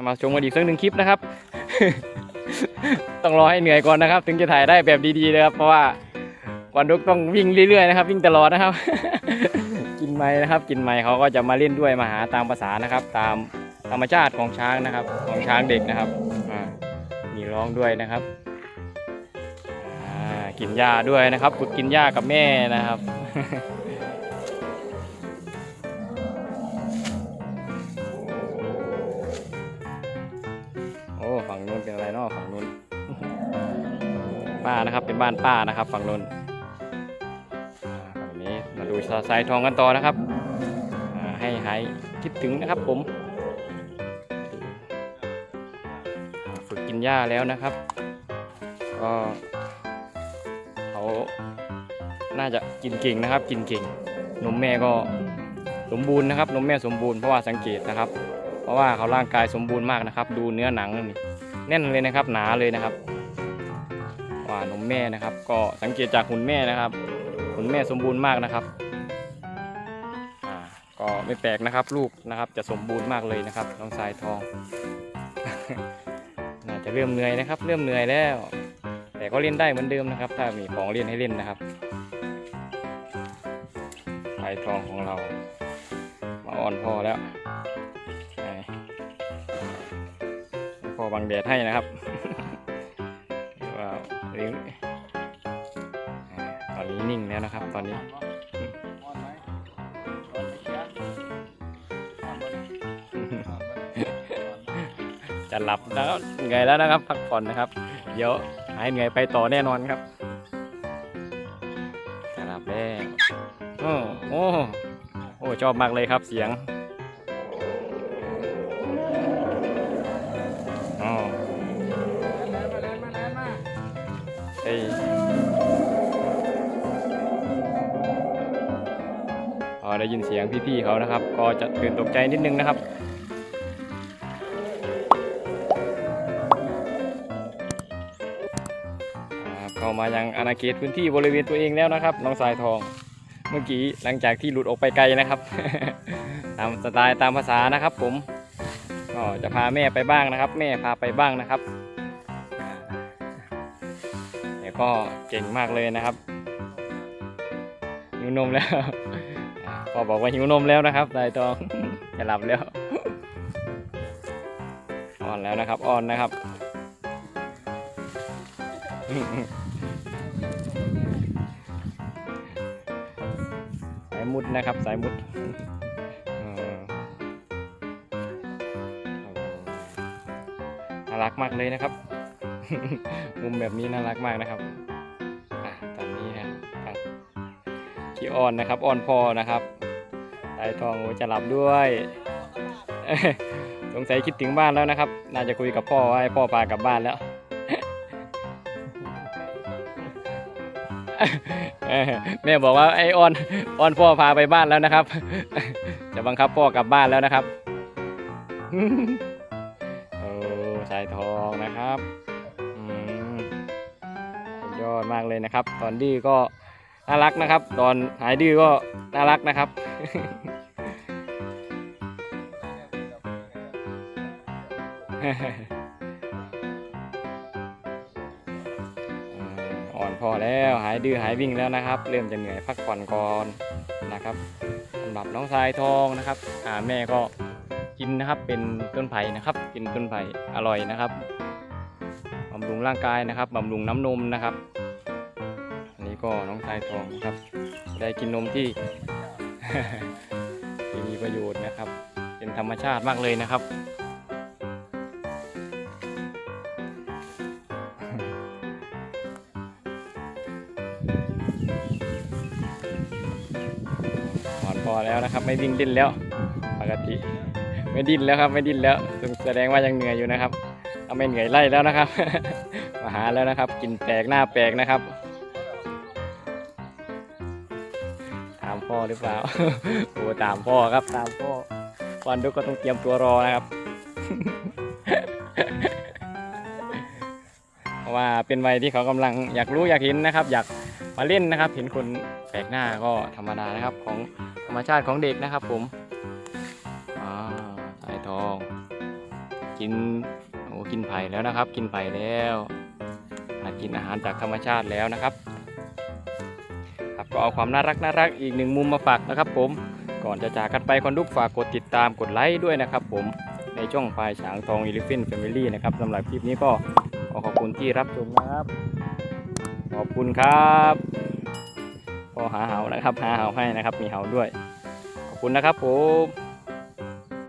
มาชมกันอีกสักหนึ่งคลิปนะครับ ต้องรอให้เหนื่อยก่อนนะครับ ถึงจะถ่ายได้แบบดีๆนะครับเพราะว่าวันดุกต้องวิ่งเรื่อยๆนะครับ วิ่งตลอดนะครับ กินไม้นะครับ กินไม้เขาก็จะมาเล่นด้วยมาหาตามภาษานะครับ ตามธรรมชาติของช้างนะครับ ของช้างเด็กนะครับมีร้องด้วยนะครับกินหญ้าด้วยนะครับฝึกกินหญ้ากับแม่นะครับ ฝั่งนู้นเป็นอะไรเนาะฝั่งนู้นป้านะครับเป็นบ้านป้านะครับ ฝั่งนู้นอ่าฝั่งนี้มาดูสายทองกันต่อนะครับให้หายคิดถึงนะครับผมฝึกกินหญ้าแล้วนะครับ ก็เขาน่าจะกินเก่งนะครับ กินเก่งนมแม่ก็สมบูรณ์นะครับนมแม่สมบูรณ์เพราะว่าสังเกตนะครับ ราะว่าเขาร่างกายสมบูรณ์มากนะครับ ดูเนื้อหนังนี่แน่นเลยนะครับ หนาเลยนะครับว่านมแม่นะครับ ก็สังเกตจากหุ่นแม่นะครับหุ่นแม่สมบูรณ์มากนะครับอ่าก็ไม่แปลกนะครับ ลูกนะครับจะสมบูรณ์มากเลยนะครับน้องสายทองน่าจะเริ่มเหนื่อยนะครับ เริ่มเหนื่อยแล้ว แต่ก็เล่นได้เหมือนเดิมนะครับ ถ้ามีของเล่นให้เล่นนะครับสายทองของเรา มาอ่อนพอแล้ว อบังแดดให้นะครับว้าวลิงอ่าตอนนี้นิ่งแล้วนะครับ ตอนนี้จะหลับแล้วเหนื่อยแล้วนะครับ พักผ่อนนะครับ เดี๋ยวหายเหนื่อยไปต่อแน่นอนครับจะหลับแล้วโอ้โอ้โอ้ชอบมากเลยครับเสียง เอ้ยพอได้ยินเสียงพี่ๆเขานะครับ ก็จะตื่นตกใจนิดนึงนะครับเข้ามายังอาณาเขตพื้นที่บริเวณตัวเองแล้วนะครับ น้องสายทองเมื่อกี้หลังจากที่หลุดออกไปไกลนะครับ ตามสไตล์ตามภาษานะครับ ผมก็จะพาแม่ไปบ้างนะครับ แม่พาไปบ้างนะครับ แต่ก็เก่งมากเลยนะครับหิวนมแล้วพ่อบอกว่าหิวนมแล้วนะครับสายทองจะหลับแล้วอ่อนแล้วนะครับอ่อนนะครับสายมุดนะครับสายมุดน่ารักมากเลยนะครับ มุมแบบนี้น่ารักมากนะครับอตอนนี้นะครับขี้อ้อนนะครับอ้อนพ่อนะครับสายทองจะหลับด้วยสงสัยคิดถึงบ้านแล้วนะครับ น่าจะคุยกับพ่อว่าให้พ่อพากลับบ้านแล้วแม่บอกว่าไอ้ออนออนพ่อพาไปบ้านแล้วนะครับ จะบังคับพ่อกลับบ้านแล้วนะครับ โอ้สายทองนะครับ อดมากเลยนะครับ ตอนดื้อก็น่ารักนะครับ ตอนหายดื้อก็น่ารักนะครับอ่อนพอแล้วหายดื้อหายวิ่งแล้วนะครับ เริ่มจะเหนื่อยพักผ่อนก่อนนะครับสำหรับน้องทรายทองนะครับอาแม่ก็กินนะครับเป็นต้นไผ่นะครับ กินต้นไผ่อร่อยนะครับบำรุงร่างกายนะครับบำรุงน้ำนมนะครับ ก็น้องทรายทองครับ ได้กินนมที่ที่ มีประโยชน์นะครับ เป็นธรรมชาติมากเลยนะครับถอนพอแล้วนะครับ ไม่วิ่งดิ้นแล้ว ปกติ ไม่ดิ้นแล้วครับ ไม่ดิ้นแล้วแสดงว่ายังเหนื่อยอยู่นะครับถ้าไม่เหนื่อยไล่แล้วนะครับ มาหาแล้วนะครับ กินแปลกหน้าแปลกนะครับามพ่อหรือเปล่า โอ้ตามพ่อครับตามพ่อวันดุกก็ต้องเตรียมตัวรอนะครับ เพราะว่าเป็นวัยที่เขากำลังอยากรู้อยากเห็นนะครับ อยากมาเล่นนะครับ เห็นคนแปลกหน้าก็ธรรมดานะครับ ของธรรมชาติของเด็กนะครับ ผมอ่าสายทอง กินกินโอ้กินไผ่แล้วนะครับ กินไผ่แล้วหากินอาหารจากธรรมชาติแล้วนะครับครับ ก็เอาความน่ารักน่ารักอีกหนึ่งมุมมาฝากนะครับผม ก่อนจะจากกันไปคนทุกฝากกดติดตามกดไลค์ด้วยนะครับผม ในช่องพายฉางทองอีลิฟินแฟมิลี่นะครับสำหรับคลิปนี้ก็ขอขอบคุณที่รับชมนะครับ ขอบคุณครับพอหาเห่านะครับ หาเห่าให้นะครับ มีเห่าด้วย ขอบคุณนะครับผม